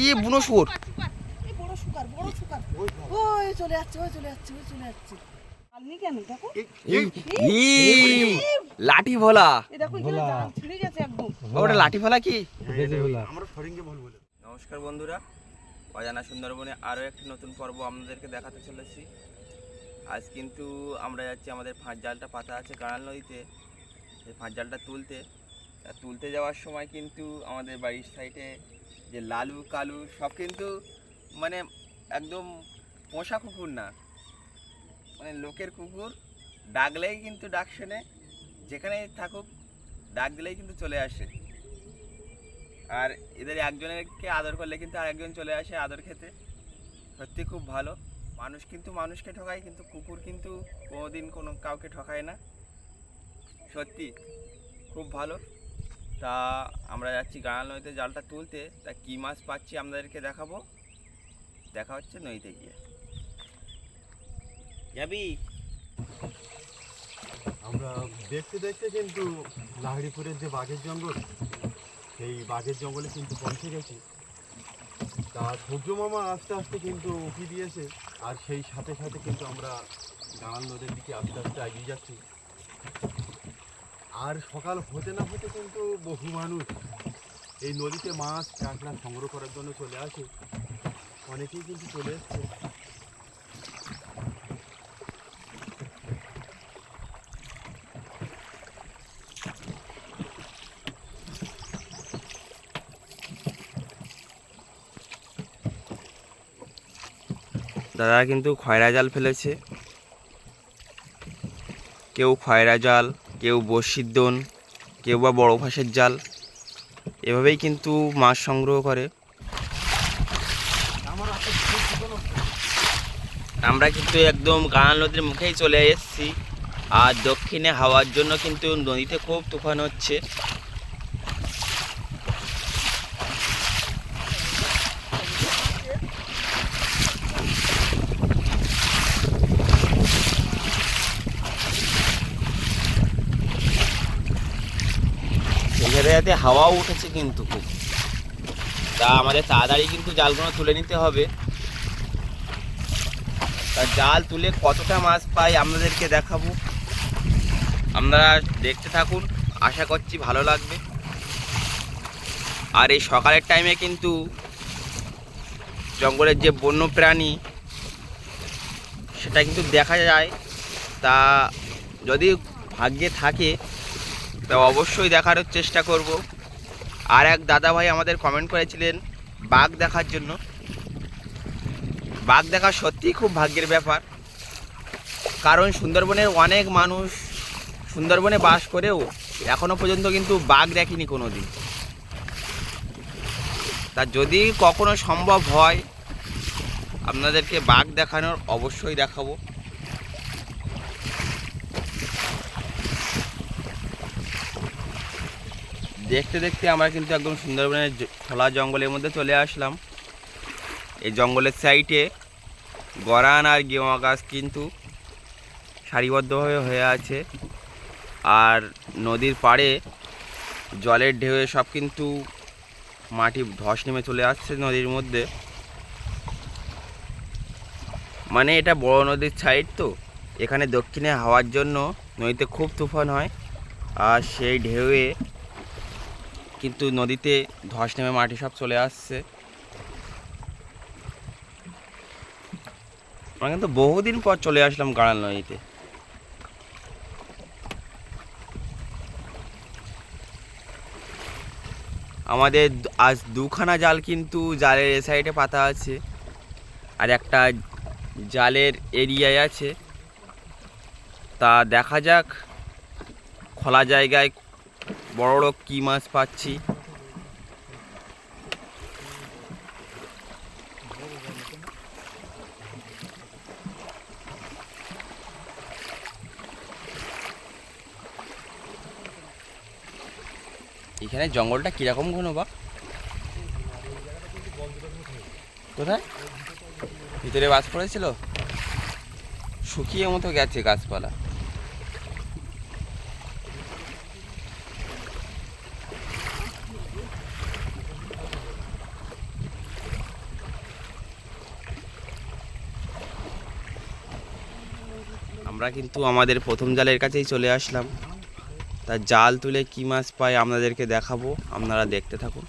ই বুনো শুয়োর বড় শুকার বড় শুকার ওই চলে যাচ্ছে ওই চলে যাচ্ছে ওই চলে যাচ্ছে। আলনি কেন দেখো ই লাঠি ভোলা। এই ওটা লাঠি ভোলা কি? নমস্কার বন্ধুরা অজানা সুন্দরবনে আরও একটি নতুন পর্ব আপনাদেরকে দেখাতে চলেছি। আজ কিন্তু আমরা যাচ্ছি আমাদের ফাঁস জালটা পাতা আছে কানাল নদীতে। সেই ফাঁস জালটা তুলতে। তুলতে যাওয়ার সময় কিন্তু আমাদের বাড়ির সাইডে যে লালু, কালু সব কিন্তু মানে একদম পোষা কুকুর না। মানে লোকের কুকুর, ডাকলেই কিন্তু ডাক শোনে, যেখানেই থাকুক ডাক দিলেই কিন্তু চলে আসে। আর এদের একজনেরকে আদর করলে কিন্তু আরেকজন চলে আসে আদর খেতে। সত্যি খুব ভালো। মানুষ কিন্তু মানুষকে ঠকায়, কিন্তু কুকুর কিন্তু কোনোদিন কোনো কাউকে ঠকায় না। সত্যি খুব ভালো। তা আমরা যাচ্ছি গাঁড়াল নদীতে জালটা তুলতে। তা কী মাছ পাচ্ছি আপনাদেরকে দেখাবো? দেখা হচ্ছে নদীতে গিয়ে। যাবি? আমরা দেখতে দেখতে কিন্তু লাহিড়িপুরের যে বাঘের জঙ্গল সেই বাঘের জঙ্গলে কিন্তু পৌঁছে গেছি। তা সূর্য মামা আস্তে আস্তে কিন্তু উঁকি দিয়েছে আর সেই সাথে সাথে কিন্তু আমরা গাঁড়াল নদীর দিকে আস্তে আস্তে এগিয়ে যাচ্ছি। আর সকাল হতে না হতে কিন্তু বহু মানুষ এই নদীতে মাছ কাঁকড়া সংগ্রহ করার জন্য চলে আসে। অনেকেই কিন্তু চলে এসছে। দাদা কিন্তু খয়রা জাল ফেলেছে। কেউ খয়রা জাল কেউ বড়শির দোন, কেউ বা বড়ো ফাঁসের জাল। এভাবেই কিন্তু মাছ সংগ্রহ করে। আমরা কিন্তু একদম গাঁ নদীর মুখেই চলে এসেছি। আর দক্ষিণে হাওয়ার জন্য কিন্তু নদীতে খুব তুফান হচ্ছে। সেই হাওয়াও উঠেছে কিন্তু খুব। তা আমাদের তাড়াতাড়ি কিন্তু জালগুলো তুলে নিতে হবে। তা জাল তুলে কতটা মাছ পাই আপনাদেরকে দেখাবো। আপনারা দেখতে থাকুন, আশা করছি ভালো লাগবে। আর এই সকালের টাইমে কিন্তু জঙ্গলের যে বন্য প্রাণী, সেটা কিন্তু দেখা যায়। তা যদি ভাগ্যে থাকে তা অবশ্যই দেখার চেষ্টা করব। আর এক দাদা ভাই আমাদের কমেন্ট করেছিলেন, বাঘ দেখার জন্য। বাঘ দেখা সত্যিই খুব ভাগ্যের ব্যাপার। কারণ সুন্দরবনের অনেক মানুষ সুন্দরবনে বাস করেও এখনও পর্যন্ত কিন্তু বাঘ দেখেনি কোনো দিন তা যদি কখনো সম্ভব হয়, আপনাদেরকে বাঘ দেখানোর অবশ্যই দেখাবো। দেখতে দেখতে আমরা কিন্তু একদম সুন্দরবনের খোলা জঙ্গলের মধ্যে চলে আসলাম। এই জঙ্গলের সাইডে গরান আর গেওয়া গাছ কিন্তু সারিবদ্ধভাবে হয়ে আছে। আর নদীর পাড়ে জলের ঢেউয়ে সব কিন্তু মাটি ধস নেমে চলে আসছে নদীর মধ্যে। মানে এটা বড় নদীর সাইড তো, এখানে দক্ষিণে হাওয়ার জন্য নদীতে খুব তুফান হয়। আর সেই ঢেউয়ে কিন্তু নদীতে ধস নেমে মাটি সব চলে আসছে। আমরা কিন্তু বহুদিন পর চলে আসলাম গাড়াল নদীতে। আমাদের আজ দুখানা জাল কিন্তু জালের এ সাইডে পাতা আছে, আর একটা জালের এরিয়ায় আছে। তা দেখা যাক, খোলা জায়গায় বড় বড় কী মাছ পাচ্ছি? এখানে জঙ্গলটা কীরকম ঘন বা? কোথায়? ভিতরে বাস পড়েছিল? শুকিয়ে মতো গেছে গাছপালা। আমরা কিন্তু আমাদের প্রথম জালের কাছেই চলে আসলাম। তা জাল তুলে কী মাছ পাই আপনাদেরকে দেখাবো আপনারা দেখতে থাকুন।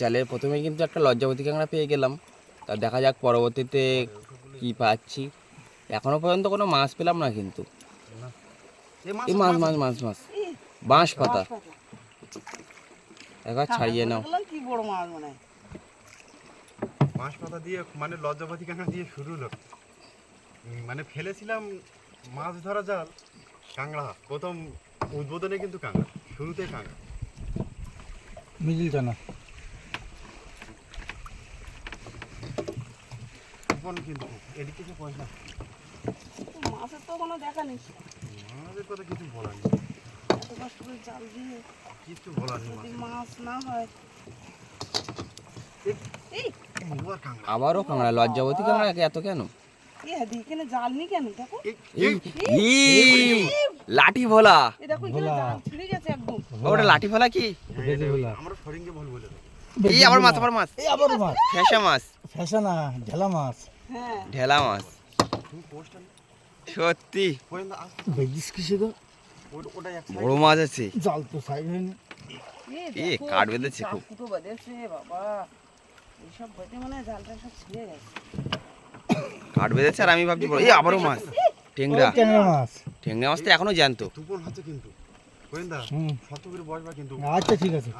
জালের প্রথমে কিন্তু একটা লজ্জাবতী কাঁকড়া পেয়ে গেলাম। তা দেখা যাক পরবর্তীতে কি পাচ্ছি। এখনও পর্যন্ত কোনো মাছ পেলাম না কিন্তু। এই মাছ মাছ মাছ মাছ বাঁশ পাতা। একবার ছাড়িয়ে নাও। কি বড় মাছ মানে। বাঁশ পাতা দিয়ে মানে লজ্জাপতি কাঁকড়া দিয়ে শুরু হলো। মানে ফেলেছিলাম মাছ ধরা জাল কাঁকড়া। প্রথম উদ্বোধনে কিন্তু কাঁকড়া শুরুতে কাঁকড়া। মিডিল টানা কিন্তু এদিকে যে পয়সা মাছের তো কোনো দেখা নেই। আমাদের কথা কিছু বলার নেই। এত কষ্ট করে জাল দিয়ে কিছু বলার নেই মাছ না হয়। আবারও কাঁকড়া লজ্জাবতী কাঁকড়া এত কেন? এখানে জাল নি কেন? দেখো। লাঠি ভোলা। দেখো এখানে জাল ছিঁড়ে গেছে একদম। ওটা লাঠি ভোলা কি? আমরা সরিঙ্গে বল বলে এই আবার মাছ আবার মাছ। এই আবার মাছ। ফেসা মাছ। ফ্যাশনা ঝালা মাছ। হ্যাঁ। ঢেলা মাছ। সত্যি। বেজিস কিসে গো বড় মাছ আছে। জাল তো সাইড হয়নি। এ, কাঠ বেঁধেছে খুব। ফুটো বেঁধেছে বাবা। এইসব বেঁধে মানে জালটা সব ছিঁড়ে গেছে। কাঠ বেঁধেছে আর আমি ভাবছি এই আবারও মাছ। টেংরা ট্যাংরা মাছ। টেংরা মাছ তো এখনও জ্যান্ত। কিন্তু। আচ্ছা ঠিক আছে।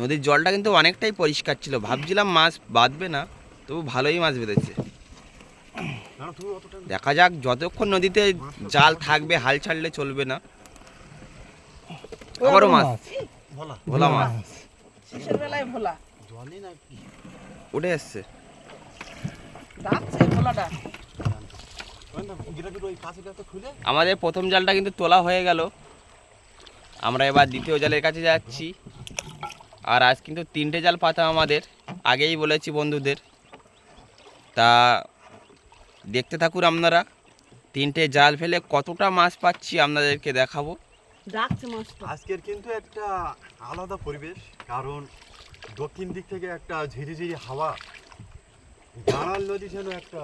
নদীর জলটা কিন্তু অনেকটাই পরিষ্কার ছিল। ভাবছিলাম মাছ বাঁধবে না তবু ভালোই মাছ বেঁধেছে। দেখা যাক যতক্ষণ নদীতে জাল থাকবে হাল ছাড়লে চলবে না। আবারও মাছ। ভোলা। মাছ। শেষের বেলায় ভোলা। জলই না উঠে এসছে। ডাকছে আমাদের প্রথম জালটা কিন্তু তোলা হয়ে গেল। আমরা এবার দ্বিতীয় জালের কাছে যাচ্ছি। আর আজ কিন্তু তিনটে জাল পাতা আমাদের। আগেই বলেছি বন্ধুদের। তা দেখতে থাকুন আপনারা। তিনটে জাল ফেলে কতটা মাছ পাচ্ছি আপনাদেরকে দেখাবো। আজকের কিন্তু একটা আলাদা পরিবেশ কারণ দক্ষিণ দিক থেকে একটা ঝিরিঝিরি হাওয়া গাড়াল নদী যেন একটা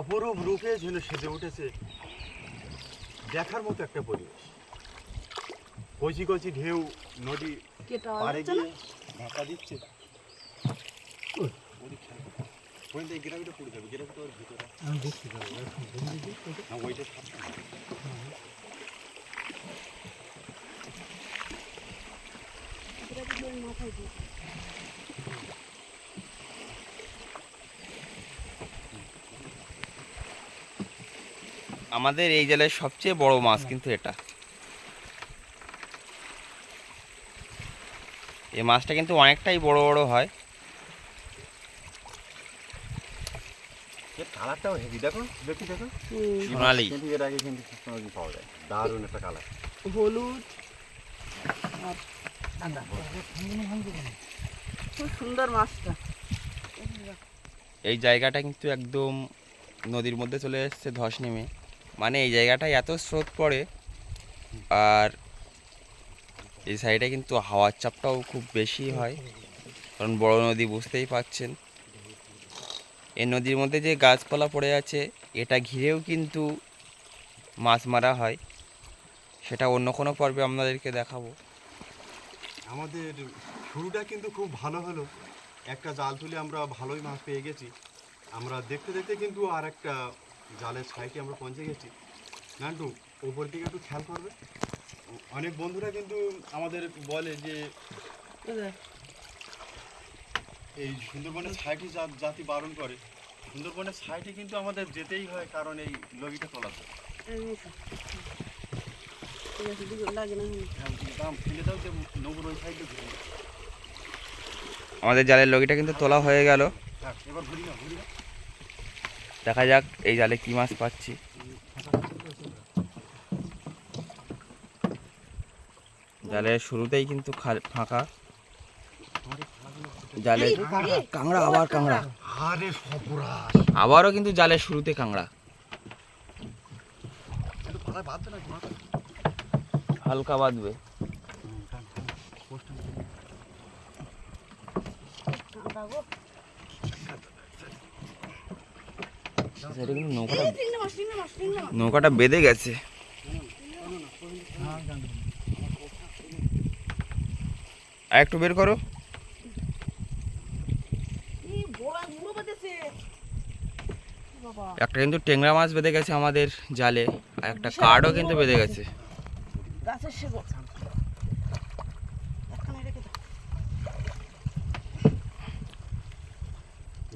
অপরূপ রূপে যেন সেজে উঠেছে দেখার মতো একটা পরিবেশ। কচি কচি ঢেউ নদী না গিয়ে ধাক্কা দিচ্ছে। গ্রামটা পড়ে যাবে ওর ভিতরে। আমি ওইটা সাবধান। আমাদের এই জালের সবচেয়ে বড় মাছ কিন্তু এটা। এই মাছটা কিন্তু অনেকটাই বড় বড় হয়। কালারটাও হেভি দেখো দেখি দেখো। সোনালি। কিন্তু এর আগে কিন্তু সোনালি পাওয়া যায়। দারুণ একটা কালার হলুদ। আর ঠান্ডা। ঠান্ডা ভাঙবে কেন? খুব সুন্দর মাছটা। এই জায়গাটা কিন্তু একদম নদীর মধ্যে চলে এসছে ধস নেমে। মানে এই জায়গাটায় এত স্রোত পড়ে, আর এই সাইডে কিন্তু হাওয়ার চাপটাও খুব বেশি হয়। কারণ বড় নদী বুঝতেই পাচ্ছেন। এই নদীর মধ্যে যে গাছপালা পড়ে আছে, এটা ঘিরেও কিন্তু মাছ মারা হয়। সেটা অন্য কোনো পর্বে আপনাদেরকে দেখাবো। আমাদের শুরুটা কিন্তু খুব ভালো হলো। একটা জাল তুলে আমরা ভালোই মাছ পেয়ে গেছি। আমরা দেখতে দেখতে কিন্তু আর একটা জালের সাইডে আমরা পৌঁছে গেছি। নান্টু ওপর দিকে একটু খেয়াল করবে। অনেক বন্ধুরা কিন্তু আমাদের বলে যে এই সুন্দরবনের সাইডে জাতি বারণ করে। সুন্দরবনের সাইডে কিন্তু আমাদের যেতেই হয় কারণ এই লগিটা তোলা যায় আমাদের জালের লগিটা কিন্তু তোলা হয়ে গেল। হ্যাঁ এবার ঘুরি না ঘুরি না দেখা যাক এই জালে কি মাছ পাচ্ছি। জালের শুরুতেই কিন্তু ফাঁকা। জালে কাংড়া আবার কাংড়া আবারও কিন্তু জালের শুরুতে কাংড়া হালকা বাঁধবে মাথা হালকা বাঁধবে সেটা কিন্তু নৌকাটা বেঁধে গেছে। আর একটু বের করো। এই বড় মুড়ো বেঁধেছে। বাবা। একটা কিন্তু টেংরা মাছ বেঁধে গেছে আমাদের জালে আর একটা কার্ডও কিন্তু বেঁধে গেছে। গাছের শেকড়। একখানে রেখে দাও।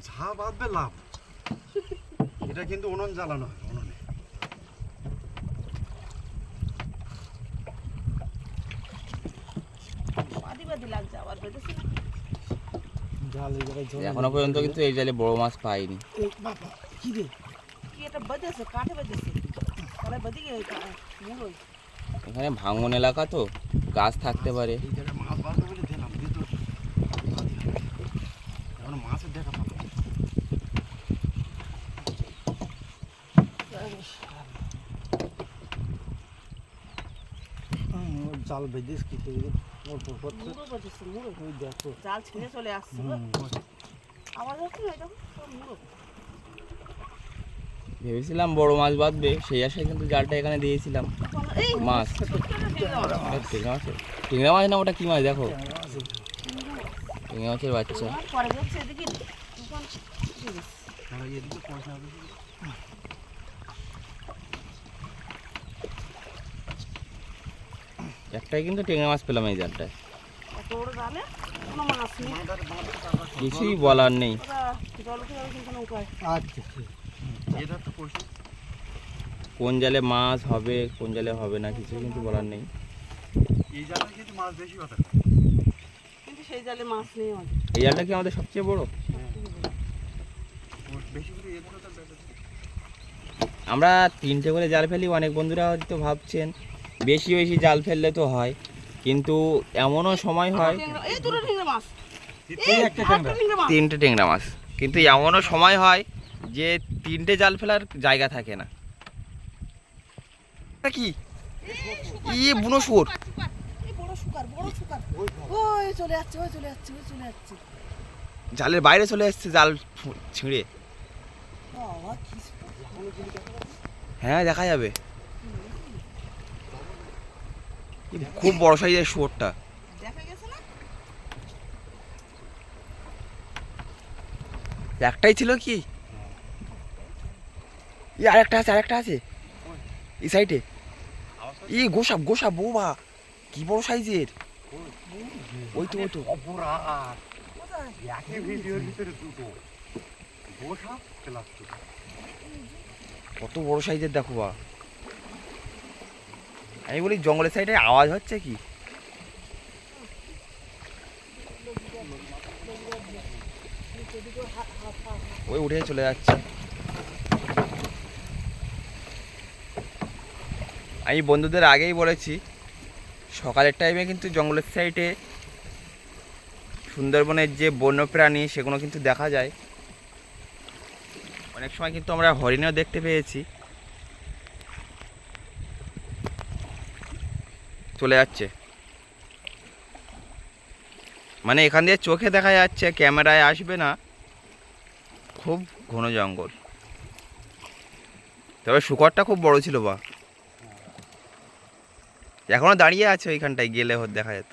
ঝা বাঁধবে লাভ এটা কিন্তু উনুন জ্বালানো হয় উনুনে। এখনও পর্যন্ত কিন্তু এই জালে বড় মাছ পাইনি। এখানে ভাঙন এলাকা তো গাছ থাকতে পারে। মাছ দেখা জাল বেঁধেছ কি করে ওর করছে। ওই দেখো। জাল ছিঁড়ে চলে আসছে। মুড়ো। ভেবেছিলাম বড় মাছ বাঁধবে সেই আশায় কিন্তু জালটা এখানে দিয়েছিলাম। মাছ। টেংরা মাছ। টেংরা মাছ না ওটা কি মাছ দেখো? টেংরা মাছের বাচ্চা তোমার পরে যাচ্ছে এদিকে তুফান উঠে গেছে। তাহলে এদিকে পয়সা হবে একটাই কিন্তু টেংরা মাছ পেলাম এই জালটায়। এত বড় জালে? কোনো মাছ নেই। কিছুই বলার নেই। আচ্ছা কোন জালে মাছ হবে কোন জালে হবে না কিছু কিন্তু বলার নেই। এই জায়গায় কিন্তু মাছ বেশি কথা। কিন্তু সেই জালে মাছ নেই আমাদের। এই জালটা কি আমাদের সবচেয়ে বড়? আমরা তিনটে করে জাল ফেলি অনেক বন্ধুরা হয়তো ভাবছেন বেশি বেশি জাল ফেললে তো হয়। কিন্তু এমনও সময় হয় তিনটে টেংরা মাছ। কিন্তু এমনও সময় হয় যে তিনটে জাল ফেলার জায়গা থাকে না। কি? ই বুনো যাচ্ছে জালের বাইরে চলে এসছে জাল ছিঁড়ে। কি হ্যাঁ দেখা যাবে ই খুব বড় সাইজের শুয়োরটা। দেখা গেছে না? একটাই ছিল কি? ই আরেকটা আছে আরেকটা আছে। এই সাইডে ই গোসাপ গোসাপ বৌবা কি বড় সাইজের ওই তো ওই তো। কত বড় সাইজের দেখো বা। আমি বলি, জঙ্গলের সাইডে আওয়াজ হচ্ছে কি? ওই উঠে চলে যাচ্ছে। আমি বন্ধুদের আগেই বলেছি, সকালের টাইমে কিন্তু জঙ্গলের সাইডে সুন্দরবনের যে বন্যপ্রাণী, সেগুলো কিন্তু দেখা যায়। অনেক সময় কিন্তু আমরা হরিণও দেখতে পেয়েছি। চলে যাচ্ছে। মানে এখান দিয়ে চোখে দেখা যাচ্ছে ক্যামেরায় আসবে না। খুব ঘন জঙ্গল। তবে শুকরটা খুব বড় ছিল বা। এখনও দাঁড়িয়ে আছে ওইখানটায় গেলে হত দেখা যেত।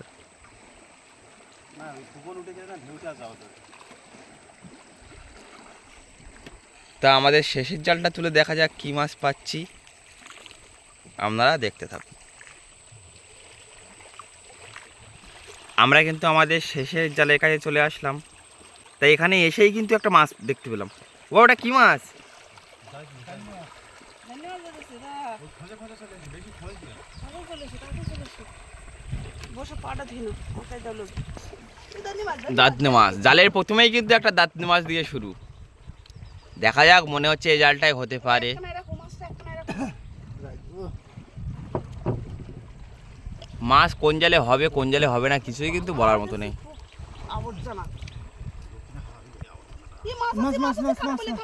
তা আমাদের শেষের জালটা তুলে দেখা যাক কী মাছ পাচ্ছি। আপনারা দেখতে থাকুন। আমরা কিন্তু আমাদের শেষের জালের কাছে চলে আসলাম। তাই এখানে এসেই কিন্তু একটা মাছ দেখতে পেলাম। ও ওটা কী মাছ। দাঁতনে মাছ। জালের প্রথমেই কিন্তু একটা দাঁতনে মাছ দিয়ে শুরু। দেখা যাক, মনে হচ্ছে এই জালটাই হতে পারে একখানা এরকম মাছটা একখানা এরকম মাছ কোন জালে হবে কোন জালে হবে না কিছুই কিন্তু বলার মতো নেই। মাছ মাছ, মাছ,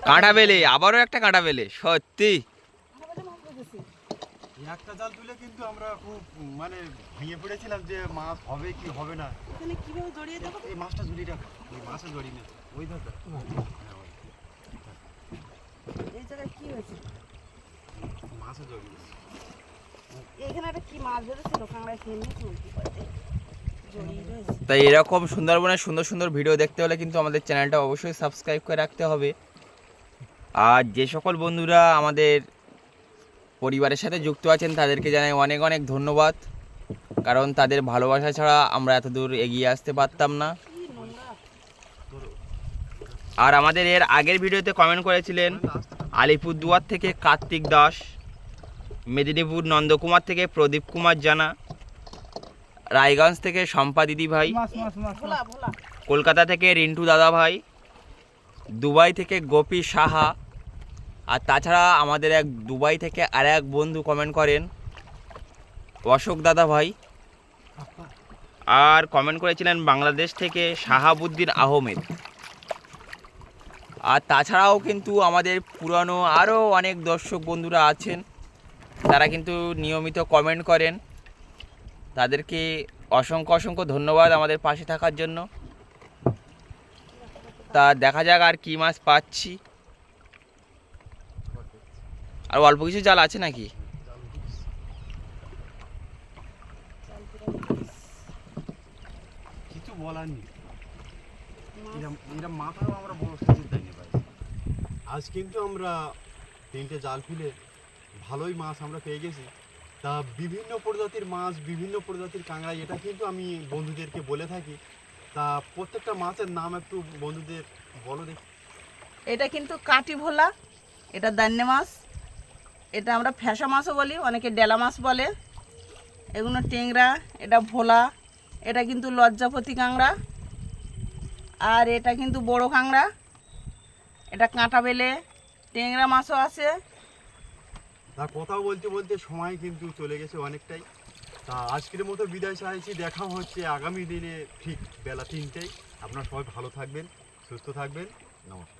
কাঁটা বেলে, আবারও একটা কাঁটা বেলে সত্যি। একটা জাল তুলে কিন্তু আমরা খুব মানে ভেঙে পড়েছিলাম যে মাছ হবে কি হবে না। এখানে কীভাবে জড়িয়ে দেখো এই মাছটা জড়িয়ে রাখো ওই মাছটা জড়িয়ে না। ওই ধর এই জায়গায় কি হয়েছে? মাছে জড়িয়েছে তাই এরকম সুন্দরবনের সুন্দর সুন্দর ভিডিও দেখতে হলে কিন্তু আমাদের চ্যানেলটা অবশ্যই সাবস্ক্রাইব করে রাখতে হবে। আর যে সকল বন্ধুরা আমাদের পরিবারের সাথে যুক্ত আছেন, তাদেরকে জানাই অনেক অনেক ধন্যবাদ। কারণ তাদের ভালোবাসা ছাড়া আমরা এত দূর এগিয়ে আসতে পারতাম না। আর আমাদের এর আগের ভিডিওতে কমেন্ট করেছিলেন আলিপুরদুয়ার থেকে কার্তিক দাস। মেদিনীপুর নন্দকুমার থেকে প্রদীপ কুমার জানা। রায়গঞ্জ থেকে শম্পা দিদি ভাই। কলকাতা থেকে রিন্টু দাদা ভাই। দুবাই থেকে গোপী সাহা। আর তাছাড়া আমাদের এক দুবাই থেকে আর এক বন্ধু কমেন্ট করেন। অশোক দাদা ভাই। আর কমেন্ট করেছিলেন বাংলাদেশ থেকে শাহাবুদ্দিন আহমেদ। আর তাছাড়াও কিন্তু আমাদের পুরানো আরও অনেক দর্শক বন্ধুরা আছেন। তারা কিন্তু নিয়মিত কমেন্ট করেন। তাদেরকে অসংখ্য অসংখ্য ধন্যবাদ আমাদের পাশে থাকার জন্য। তা দেখা যাক আর কি মাছ পাচ্ছি। আর অল্প কিছু জাল আছে নাকি? কিছু বলার নেই। মাথাও আমরা বড় আজ কিন্তু আমরা তিনটে জাল ফেলে ভালোই মাছ আমরা পেয়ে গেছি। তা বিভিন্ন প্রজাতির মাছ, বিভিন্ন প্রজাতির কাঁকড়া, এটা কিন্তু আমি বন্ধুদেরকে বলে থাকি। তা প্রত্যেকটা মাছের নাম একটু বন্ধুদের বলো দেখি। এটা কিন্তু কাটি ভোলা, এটা দান্নে মাছ, এটা আমরা ফ্যাসা মাছও বলি, অনেকে ডেলা মাছ বলে। এগুলো টেংরা, এটা ভোলা, এটা কিন্তু লজ্জাপতি কাঁকড়া। আর এটা কিন্তু বড় কাঁকড়া, এটা কাঁটা বেলে, টেংরা মাছও আছে। তা কথা বলতে বলতে সময় কিন্তু চলে গেছে অনেকটাই। তা আজকের মতো বিদায় চাইছি, দেখা হচ্ছে আগামী দিনে ঠিক বেলা তিনটেই আপনারা সবাই ভালো থাকবেন, সুস্থ থাকবেন। নমস্কার।